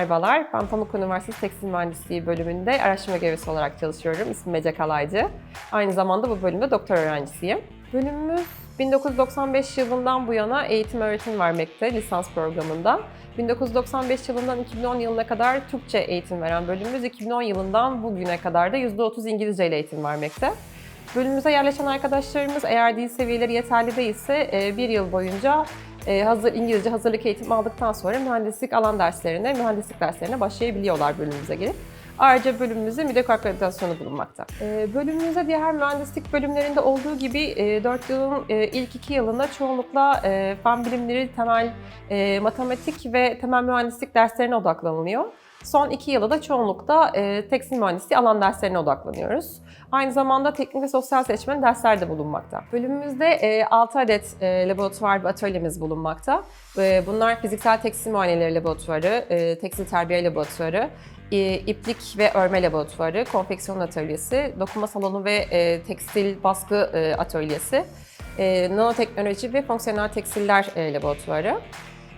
Merhabalar, ben Pamuk Üniversitesi Tekstil Mühendisliği bölümünde araştırma görevlisi olarak çalışıyorum. İsmim Ece Kalaycı. Aynı zamanda bu bölümde doktor öğrencisiyim. Bölümümüz 1995 yılından bu yana eğitim öğretim vermekte lisans programında. 1995 yılından 2010 yılına kadar Türkçe eğitim veren bölümümüz 2010 yılından bugüne kadar da %30 İngilizce ile eğitim vermekte. Bölümümüze yerleşen arkadaşlarımız eğer dil seviyeleri yeterli değilse e, bir yıl boyunca hazır İngilizce hazırlık eğitimi aldıktan sonra mühendislik alan derslerine, mühendislik derslerine başlayabiliyorlar bölümümüze gelip. Ayrıca bölümümüzde müdek akreditasyonu bulunmakta. E, bölümümüzde diğer mühendislik bölümlerinde olduğu gibi e, 4 yılın e, ilk 2 yılında çoğunlukla e, fen bilimleri, temel e, matematik ve temel mühendislik derslerine odaklanılıyor. Son iki yılı da çoğunlukla e, tekstil mühendisliği alan derslerine odaklanıyoruz. Aynı zamanda teknik ve sosyal seçmen dersler de bulunmakta. Bölümümüzde e, 6 adet e, laboratuvar ve atölyemiz bulunmakta. E, bunlar fiziksel tekstil muayeneleri laboratuvarı, e, tekstil terbiye laboratuvarı, e, iplik ve örme laboratuvarı, konfeksiyon atölyesi, dokuma salonu ve e, tekstil baskı e, atölyesi, e, nanoteknoloji ve fonksiyonel tekstiller e, laboratuvarı.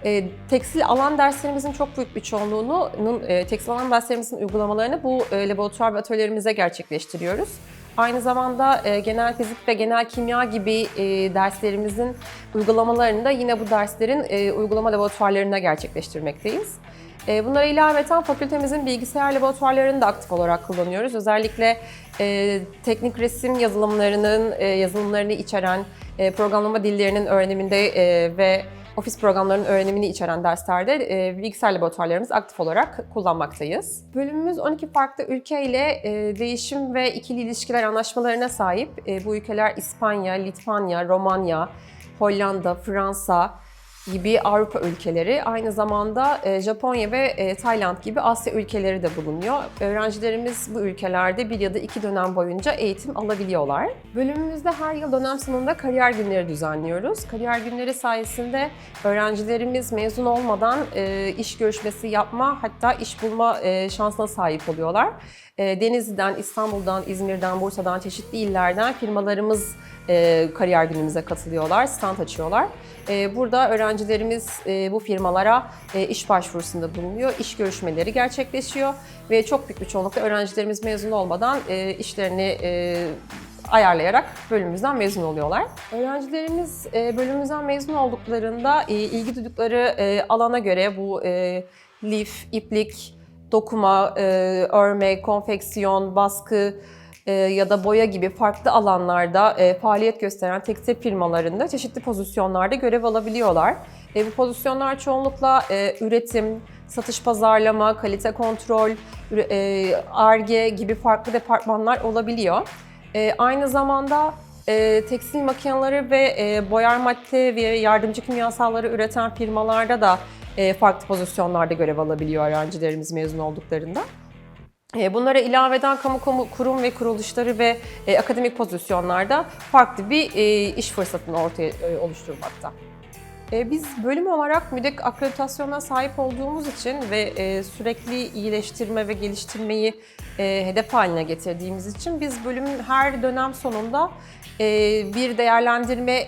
E, tekstil alan derslerimizin çok büyük bir çoğunluğunu, e, tekstil alan derslerimizin uygulamalarını bu e, laboratuvar ve atölyelerimize gerçekleştiriyoruz. Aynı zamanda e, genel fizik ve genel kimya gibi e, derslerimizin uygulamalarını da yine bu derslerin e, uygulama laboratuvarlarında gerçekleştirmekteyiz. E, bunlara ilaveten fakültemizin bilgisayar laboratuvarlarını da aktif olarak kullanıyoruz. Özellikle e, teknik resim yazılımlarının e, yazılımlarını içeren e, programlama dillerinin öğreniminde e, ve ofis programlarının öğrenimini içeren derslerde e, bilgisayar laboratuvarlarımız aktif olarak kullanmaktayız. Bölümümüz 12 farklı ülkeyle e, değişim ve ikili ilişkiler anlaşmalarına sahip. E, bu ülkeler İspanya, Litvanya, Romanya, Hollanda, Fransa, gibi Avrupa ülkeleri, aynı zamanda e, Japonya ve e, Tayland gibi Asya ülkeleri de bulunuyor. Öğrencilerimiz bu ülkelerde bir ya da iki dönem boyunca eğitim alabiliyorlar. Bölümümüzde her yıl dönem sonunda kariyer günleri düzenliyoruz. Kariyer günleri sayesinde öğrencilerimiz mezun olmadan e, iş görüşmesi yapma hatta iş bulma şansına sahip oluyorlar. E, Denizli'den, İstanbul'dan, İzmir'den, Bursa'dan, çeşitli illerden firmalarımız e, kariyer günümüze katılıyorlar, stand açıyorlar. E, burada öğrencilerimiz e, bu firmalara e, iş başvurusunda bulunuyor, iş görüşmeleri gerçekleşiyor ve çok büyük bir çoğunlukla öğrencilerimiz mezun olmadan işlerini ayarlayarak bölümümüzden mezun oluyorlar. Öğrencilerimiz bölümümüzden mezun olduklarında ilgi duydukları alana göre bu lif, iplik, dokuma, e, örme, konfeksiyon, baskı e, ya da boya gibi farklı alanlarda e, faaliyet gösteren tekstil firmalarında çeşitli pozisyonlarda görev alabiliyorlar. E, bu pozisyonlar çoğunlukla e, üretim, satış pazarlama, kalite kontrol, ARGE gibi farklı departmanlar olabiliyor. E, aynı zamanda e, tekstil makineleri ve e, boyar madde ve yardımcı kimyasalları üreten firmalarda da e, farklı pozisyonlarda görev alabiliyor öğrencilerimiz mezun olduklarında. E, Bunlara ilaveden kamu kurum ve kuruluşları ve e, akademik pozisyonlarda farklı bir e, iş fırsatını ortaya e, oluşturmakta. E, Biz bölüm olarak müdek akreditasyona sahip olduğumuz için ve e, sürekli iyileştirme ve geliştirmeyi e, hedef haline getirdiğimiz için biz bölümün her dönem sonunda bir değerlendirme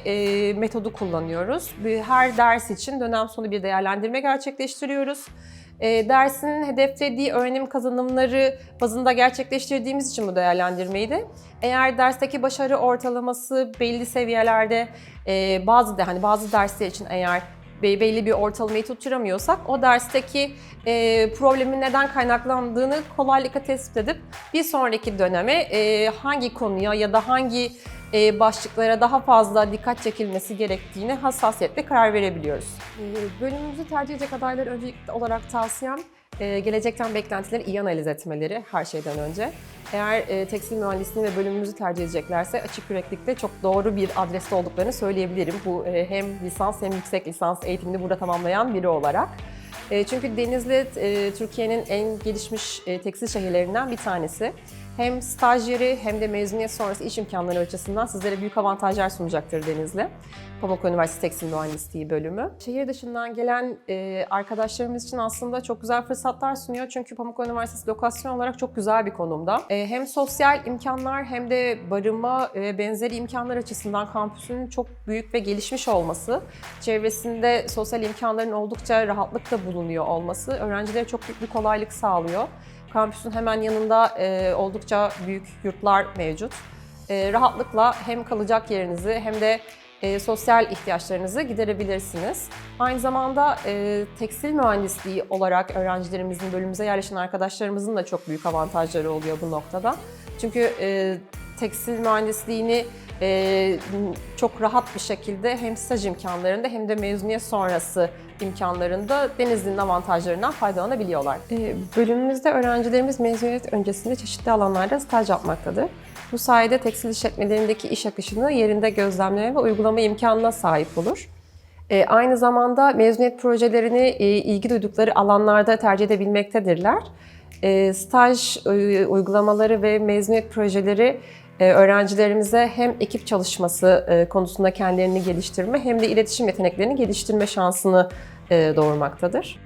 metodu kullanıyoruz. Her ders için dönem sonu bir değerlendirme gerçekleştiriyoruz. E, dersinin hedeflediği öğrenim kazanımları bazında gerçekleştirdiğimiz için bu değerlendirmeyi de eğer dersteki başarı ortalaması belli seviyelerde e, bazı da hani bazı dersler için eğer be- belli bir ortalamayı tutturamıyorsak o dersteki e, problemin neden kaynaklandığını kolaylıkla tespit edip bir sonraki döneme e, hangi konuya ya da hangi başlıklara daha fazla dikkat çekilmesi gerektiğini hassasiyetle karar verebiliyoruz. E, bölümümüzü tercih edecek adaylar öncelikli olarak tavsiyem e, gelecekten beklentileri iyi analiz etmeleri her şeyden önce. Eğer e, tekstil mühendisliğini ve bölümümüzü tercih edeceklerse açık yüreklikte çok doğru bir adreste olduklarını söyleyebilirim. Bu e, hem lisans hem yüksek lisans eğitimini burada tamamlayan biri olarak. E, çünkü Denizli e, Türkiye'nin en gelişmiş e, tekstil şehirlerinden bir tanesi. Hem staj yeri hem de mezuniyet sonrası iş imkanları açısından sizlere büyük avantajlar sunacaktır Denizli. Pamuk Üniversitesi Tekstil Mühendisliği bölümü. Şehir dışından gelen e, arkadaşlarımız için aslında çok güzel fırsatlar sunuyor. Çünkü Pamuk Üniversitesi lokasyon olarak çok güzel bir konumda. E, hem sosyal imkanlar hem de barınma ve benzeri imkanlar açısından kampüsün çok büyük ve gelişmiş olması, çevresinde sosyal imkanların oldukça rahatlıkla bulunuyor olması öğrencilere çok büyük bir kolaylık sağlıyor. Kampüsün hemen yanında e, oldukça büyük yurtlar mevcut. E, rahatlıkla hem kalacak yerinizi hem de e, sosyal ihtiyaçlarınızı giderebilirsiniz. Aynı zamanda e, tekstil mühendisliği olarak öğrencilerimizin bölümümüze yerleşen arkadaşlarımızın da çok büyük avantajları oluyor bu noktada. Çünkü e, tekstil mühendisliğini e, çok rahat bir şekilde hem staj imkanlarında hem de mezuniyet sonrası imkanlarında Denizli'nin avantajlarından faydalanabiliyorlar. E, bölümümüzde öğrencilerimiz mezuniyet öncesinde çeşitli alanlarda staj yapmaktadır. Bu sayede tekstil işletmelerindeki iş akışını yerinde gözlemleme ve uygulama imkanına sahip olur. E, aynı zamanda mezuniyet projelerini e, ilgi duydukları alanlarda tercih edebilmektedirler. E, staj e, uygulamaları ve mezuniyet projeleri öğrencilerimize hem ekip çalışması e, konusunda kendilerini geliştirme hem de iletişim yeteneklerini geliştirme şansını e, doğurmaktadır.